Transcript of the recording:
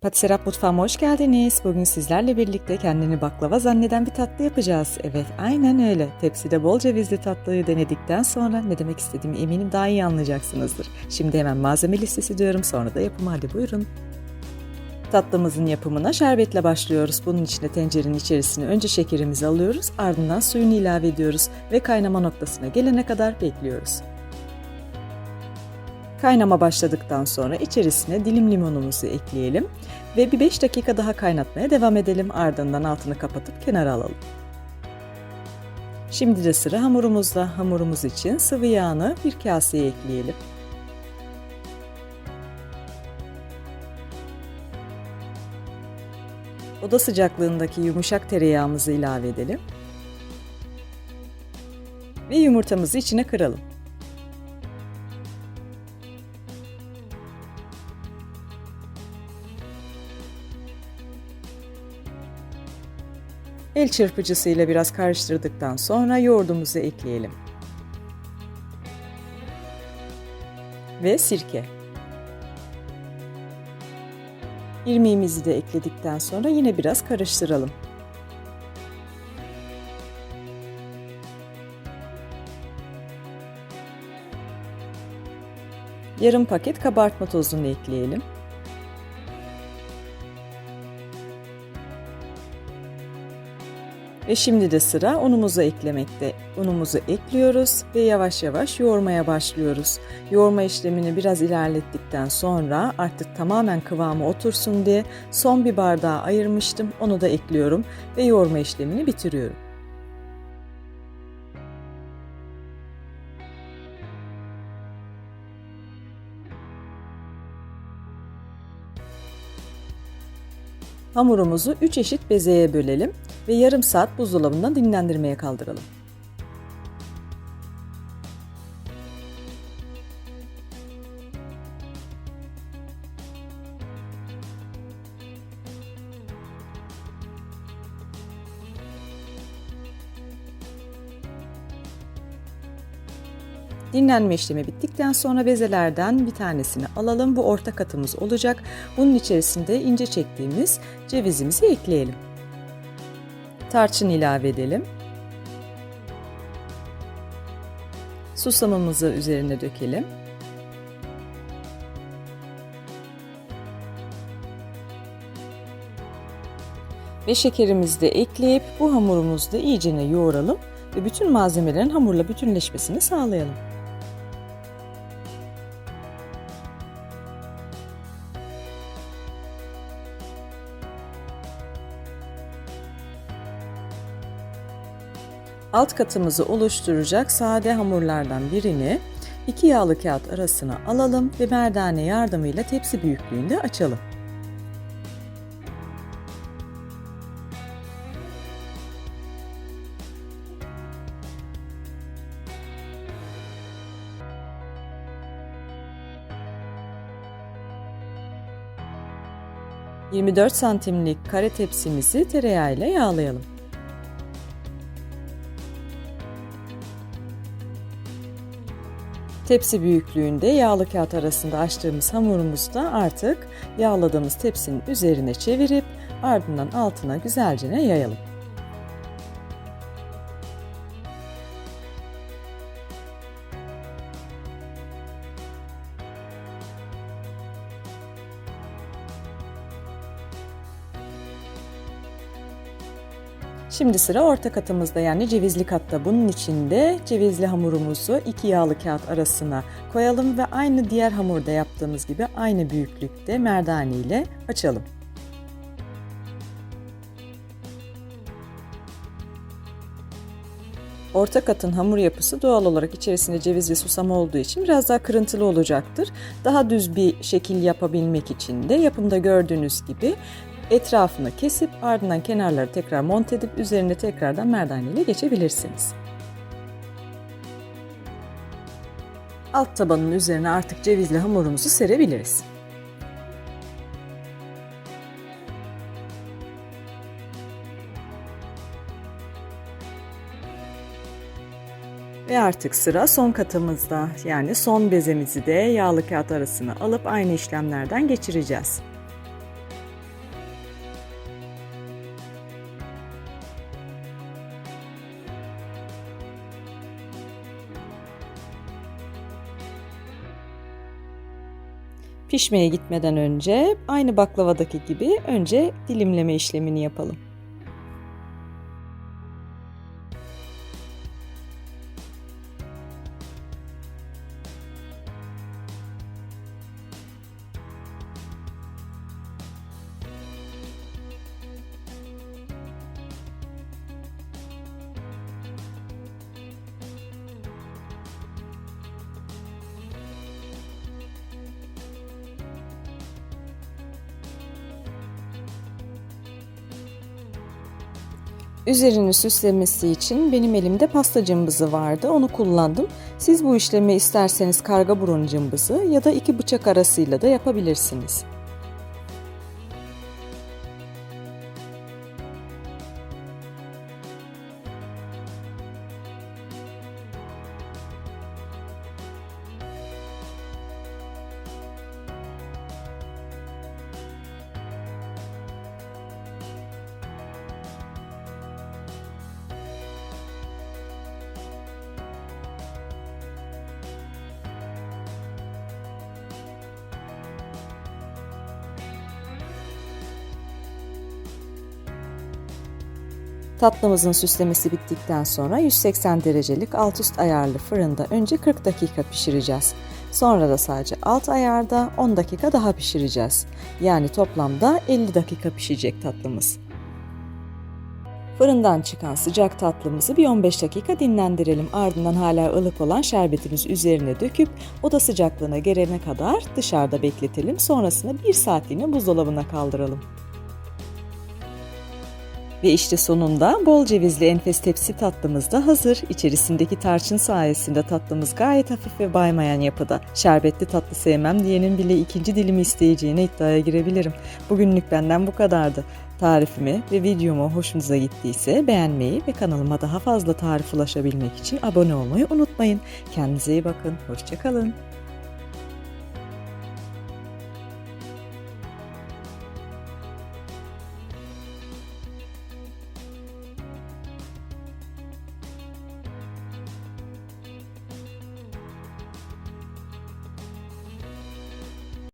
Patiserap mutfağıma hoş geldiniz. Bugün sizlerle birlikte kendini baklava zanneden bir tatlı yapacağız. Evet, aynen öyle. Tepside bol cevizli tatlıyı denedikten sonra ne demek istediğimi eminim daha iyi anlayacaksınızdır. Şimdi hemen malzeme listesi diyorum, sonra da yapımı hadi buyurun. Tatlımızın yapımına şerbetle başlıyoruz. Bunun için de tencerenin içerisine önce şekerimizi alıyoruz, ardından suyunu ilave ediyoruz ve kaynama noktasına gelene kadar bekliyoruz. Kaynama başladıktan sonra içerisine dilim limonumuzu ekleyelim ve bir 5 dakika daha kaynatmaya devam edelim. Ardından altını kapatıp kenara alalım. Şimdi de sıra hamurumuzda. Hamurumuz için sıvı yağını bir kaseye ekleyelim. Oda sıcaklığındaki yumuşak tereyağımızı ilave edelim. Ve yumurtamızı içine kıralım. El çırpıcısıyla biraz karıştırdıktan sonra yoğurdumuzu ekleyelim. Ve sirke. İrmiğimizi de ekledikten sonra yine biraz karıştıralım. Yarım paket kabartma tozunu ekleyelim. Ve şimdi de sıra unumuzu eklemekte. Unumuzu ekliyoruz ve yavaş yavaş yoğurmaya başlıyoruz. Yoğurma işlemini biraz ilerlettikten sonra artık tamamen kıvamı otursun diye son bir bardağı ayırmıştım. Onu da ekliyorum ve yoğurma işlemini bitiriyorum. Hamurumuzu 3 eşit bezeye bölelim ve yarım saat buzdolabından dinlendirmeye kaldıralım. Dinlenme işlemi bittikten sonra bezelerden bir tanesini alalım. Bu orta katımız olacak. Bunun içerisinde ince çektiğimiz cevizimizi ekleyelim. Tarçın ilave edelim. Susamımızı üzerine dökelim. Ve şekerimizi de ekleyip bu hamurumuzu da iyicene yoğuralım ve bütün malzemelerin hamurla bütünleşmesini sağlayalım. Alt katımızı oluşturacak sade hamurlardan birini iki yağlı kağıt arasına alalım ve merdane yardımıyla tepsi büyüklüğünde açalım. ...24 santimlik kare tepsimizi tereyağı ile yağlayalım. Tepsi büyüklüğünde yağlı kağıt arasında açtığımız hamurumuzu da artık yağladığımız tepsinin üzerine çevirip ardından altına güzelce yayalım. Şimdi sıra orta katımızda yani cevizli katta. Bunun içinde cevizli hamurumuzu iki yağlı kağıt arasına koyalım ve aynı diğer hamurda yaptığımız gibi aynı büyüklükte merdane ile açalım. Orta katın hamur yapısı doğal olarak içerisinde ceviz ve susam olduğu için biraz daha kırıntılı olacaktır. Daha düz bir şekil yapabilmek için de yapımda gördüğünüz gibi Etrafını kesip ardından kenarları tekrar monte edip üzerine tekrardan merdane ile geçebilirsiniz. Alt tabanın üzerine artık cevizli hamurumuzu serebiliriz. Ve artık sıra son katımızda. Yani son bezemizi de yağlı kağıt arasına alıp aynı işlemlerden geçireceğiz. Pişmeye gitmeden önce aynı baklavadaki gibi önce dilimleme işlemini yapalım. Üzerini süslemesi için benim elimde pasta cımbızı vardı. Onu kullandım. Siz bu işlemi isterseniz karga burun cımbızı ya da iki bıçak arasıyla da yapabilirsiniz. Tatlımızın süslemesi bittikten sonra 180 derecelik alt üst ayarlı fırında önce 40 dakika pişireceğiz. Sonra da sadece alt ayarda 10 dakika daha pişireceğiz. Yani toplamda 50 dakika pişecek tatlımız. Fırından çıkan sıcak tatlımızı bir 15 dakika dinlendirelim. Ardından hala ılık olan şerbetimizi üzerine döküp oda sıcaklığına gelene kadar dışarıda bekletelim. Sonrasında 1 saatliğine buzdolabına kaldıralım. Ve işte sonunda bol cevizli enfes tepsi tatlımız da hazır. İçerisindeki tarçın sayesinde tatlımız gayet hafif ve baymayan yapıda. Şerbetli tatlı sevmem diyenin bile ikinci dilimi isteyeceğine iddiaya girebilirim. Bugünlük benden bu kadardı. Tarifimi ve videomu hoşunuza gittiyse beğenmeyi ve kanalıma daha fazla tarif ulaşabilmek için abone olmayı unutmayın. Kendinize iyi bakın. Hoşçakalın.